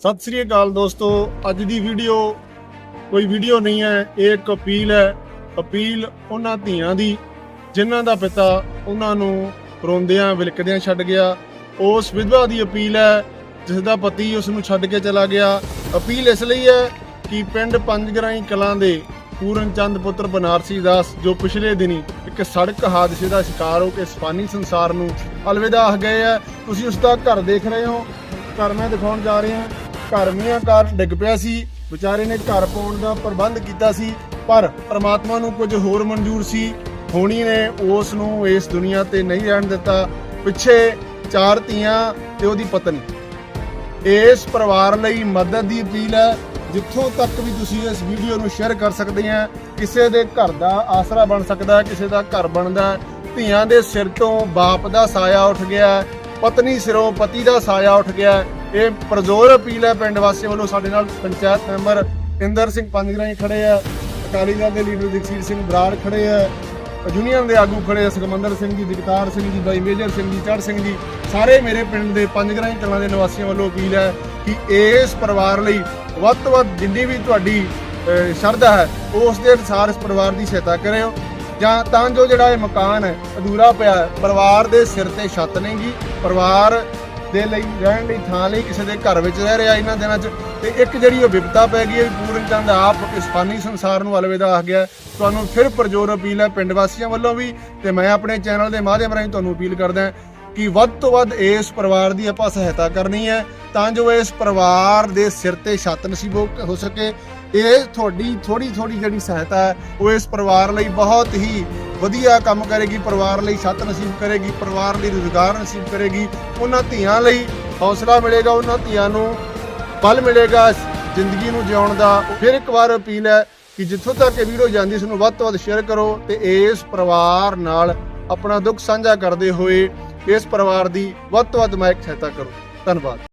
ਸਤਿ ਸ੍ਰੀ ਅਕਾਲ ਦੋਸਤੋ, ਅੱਜ ਦੀ ਵੀਡੀਓ ਕੋਈ ਵੀਡੀਓ ਨਹੀਂ ਹੈ, ਇਹ ਇੱਕ ਅਪੀਲ ਹੈ। ਅਪੀਲ ਉਹਨਾਂ ਧੀਆਂ ਦੀ, ਜਿਨ੍ਹਾਂ ਦਾ ਪਿਤਾ ਉਹਨਾਂ ਨੂੰ ਰੋਂਦਿਆਂ ਵਿਲਕਦਿਆਂ ਛੱਡ ਗਿਆ। ਉਸ ਵਿਧਵਾ ਦੀ ਅਪੀਲ ਹੈ, ਜਿਸ ਦਾ ਪਤੀ ਉਸ ਨੂੰ ਛੱਡ ਕੇ ਚਲਾ ਗਿਆ। ਅਪੀਲ ਇਸ ਲਈ ਹੈ ਕਿ ਪਿੰਡ ਪੰਜਗਰਾਈ ਕਲਾਂ ਦੇ ਪੂਰਨ ਚੰਦ ਪੁੱਤਰ ਬਨਾਰਸੀ ਦਾਸ, ਜੋ ਪਿਛਲੇ ਦਿਨੀ ਇੱਕ ਸੜਕ ਹਾਦਸੇ ਦਾ ਸ਼ਿਕਾਰ ਹੋ ਕੇ ਸਫਾਨੀ ਸੰਸਾਰ ਨੂੰ ਅਲਵਿਦਾ ਆਖ ਗਏ ਹੈ, ਤੁਸੀਂ ਉਸ ਦਾ ਘਰ ਦੇਖ ਰਹੇ ਹੋ। ਘਰ ਮੈਂ ਦਿਖਾਉਣ ਜਾ ਰਿਹਾ। ਘਰ ਮੀਆਂ ਕਾਰ ਡਿੱਗ ਪਿਆ ਸੀ। ਵਿਚਾਰੇ ਨੇ ਘਰ ਪਾਉਣ ਦਾ ਪ੍ਰਬੰਧ ਕੀਤਾ ਸੀ, ਪਰ ਪ੍ਰਮਾਤਮਾ ਨੂੰ ਕੁਝ ਹੋਰ ਮਨਜ਼ੂਰ ਸੀ। ਹੋਣੀ ਨੇ ਉਸ ਨੂੰ ਇਸ ਦੁਨੀਆ ਤੇ ਨਹੀਂ ਰਹਿਣ ਦਿੱਤਾ। ਪਿੱਛੇ ਚਾਰ ਧੀਆਂ ਤੇ ਉਹਦੀ ਪਤਨੀ। ਇਸ ਪਰਿਵਾਰ ਲਈ ਮਦਦ ਦੀ ਅਪੀਲ ਹੈ, ਜਿੱਥੋਂ ਤੱਕ ਵੀ ਤੁਸੀਂ ਇਸ ਵੀਡੀਓ ਨੂੰ ਸ਼ੇਅਰ ਕਰ ਸਕਦੇ ਆ, ਕਿਸੇ ਦੇ ਘਰ ਦਾ ਆਸਰਾ ਬਣ ਸਕਦਾ ਕਿਸੇ ਦਾ ਘਰ ਬਣਦਾ ਧੀਆਂ ਦੇ ਸਿਰ ਤੋਂ ਬਾਪ ਦਾ ਸਾਇਆ ਉੱਠ ਗਿਆ ਪਤਨੀ ਸਿਰੋਂ ਪਤੀ ਦਾ ਸਾਇਆ ਉੱਠ ਗਿਆ ਇਹ ਪ੍ਰਜ਼ੋਰ ਅਪੀਲ ਹੈ ਪਿੰਡ ਵਾਸੀਆਂ ਵੱਲੋਂ ਸਾਡੇ ਨਾਲ ਪੰਚਾਇਤ ਮੈਂਬਰ ਇੰਦਰ ਸਿੰਘ ਪੰਜਗਰਾਈ ਖੜੇ ਆ, ਅਕਾਲੀ ਦਲ ਦੇ ਲੀਡਰ ਜਗਸੀਰ ਸਿੰਘ ਬਰਾੜ ਖੜੇ ਆ, ਯੂਨੀਅਨ ਦੇ ਆਗੂ ਖੜੇ ਆ, ਸੁਖਮੰਦਰ ਸਿੰਘ ਜੀ, ਜਗਤਾਰ ਸਿੰਘ ਜੀ, ਬਾਈ ਮੇਜਰ ਸਿੰਘ ਜੀ ਚੜ ਸਿੰਘ ਜੀ, ਸਾਰੇ ਮੇਰੇ ਪਿੰਡ ਦੇ ਪੰਜਗਰਾਈ ਕਲਾਂ ਦੇ ਨਿਵਾਸੀਆਂ ਵੱਲੋਂ ਅਪੀਲ ਹੈ ਕਿ ਇਸ ਪਰਿਵਾਰ ਲਈ ਵੱਧ ਤੋਂ ਵੱਧ ਜਿੰਨੀ ਵੀ ਤੁਹਾਡੀ ਸ਼ਰਧਾ ਹੈ, ਉਸ ਦੇ ਅਨੁਸਾਰ ਇਸ ਪਰਿਵਾਰ ਦੀ ਸਹਾਇਤਾ ਕਰਿਓ। ਜਾਂ ਤਾਂ ਜੋ ਜਿਹੜਾ ਇਹ ਮਕਾਨ ਹੈ, ਅਧੂਰਾ ਪਿਆ ਪਰਿਵਾਰ ਦੇ ਸਿਰ ਤੇ ਛੱਤ ਨਹੀਂਗੀ, ਪਰਿਵਾਰ ਦੇ ਲਈ ਰਹਿਣ ਲਈ ਥਾਂ ਲਈ ਕਿਸੇ ਦੇ ਘਰ ਵਿੱਚ ਰਹਿ ਰਿਹਾ ਇਹਨਾਂ ਦਿਨਾਂ 'ਚ। ਤੇ ਇੱਕ ਜਿਹੜੀ ਉਹ ਵਿਪਤਾ ਪੈ ਗਈ ਹੈ ਵੀ ਪੂਰਨ ਚੰਦ ਆਪ ਇਸ ਫਾਨੀ ਸੰਸਾਰ ਨੂੰ ਅਲਵਿਦਾ ਆ ਗਿਆ ਤੁਹਾਨੂੰ ਫਿਰ ਪਰਜੋਰ ਅਪੀਲ ਹੈ ਪਿੰਡ ਵਾਸੀਆਂ ਵੱਲੋਂ ਵੀ, ਤੇ ਮੈਂ ਆਪਣੇ ਚੈਨਲ ਦੇ ਮਾਧਿਅਮ ਰਾਹੀਂ ਤੁਹਾਨੂੰ ਅਪੀਲ ਕਰਦਾ ਕਿ ਵੱਧ ਤੋਂ ਵੱਧ ਇਸ ਪਰਿਵਾਰ ਦੀ ਆਪਾਂ ਸਹਾਇਤਾ ਕਰਨੀ ਹੈ ਤਾਂ ਜੋ ਇਸ ਪਰਿਵਾਰ ਦੇ ਸਿਰ ਤੇ ਛੱਤ ਨਸੀਬ ਹੋ ਹੋ ਸਕੇ। ਇਹ ਤੁਹਾਡੀ ਥੋੜੀ ਥੋੜੀ ਜਿਹੜੀ ਸਹਾਇਤਾ ਹੈ, ਉਹ ਇਸ ਪਰਿਵਾਰ ਲਈ ਬਹੁਤ ਹੀ ਵਧੀਆ ਕੰਮ ਕਰੇਗੀ, ਪਰਿਵਾਰ ਲਈ ਛੱਤ ਨਸੀਬ ਕਰੇਗੀ, ਪਰਿਵਾਰ ਲਈ ਰੁਜ਼ਗਾਰ ਨਸੀਬ ਕਰੇਗੀ। ਉਹਨਾਂ ਧੀਆਂ ਲਈ ਹੌਸਲਾ ਮਿਲੇਗਾ, ਉਹਨਾਂ ਧੀਆਂ ਨੂੰ ਬਲ ਮਿਲੇਗਾ ਜ਼ਿੰਦਗੀ ਨੂੰ ਜਿਉਣ ਦਾ। ਫਿਰ ਇੱਕ ਵਾਰ ਅਪੀਲ ਹੈ ਕਿ ਜਿੱਥੋਂ ਤੱਕ ਇਹ ਵੀਡੀਓ ਜਾਂਦੀ, ਇਸ ਨੂੰ ਵੱਧ ਤੋਂ ਵੱਧ ਸ਼ੇਅਰ ਕਰੋ ਤੇ ਇਸ ਪਰਿਵਾਰ ਨਾਲ ਆਪਣਾ ਦੁੱਖ ਸਾਂਝਾ ਕਰਦੇ ਹੋਏ ਇਸ ਪਰਿਵਾਰ ਦੀ ਵੱਧ ਤੋਂ ਵੱਧ ਮਾਇਕ ਸਹਾਇਤਾ ਕਰੋ। ਧੰਨਵਾਦ।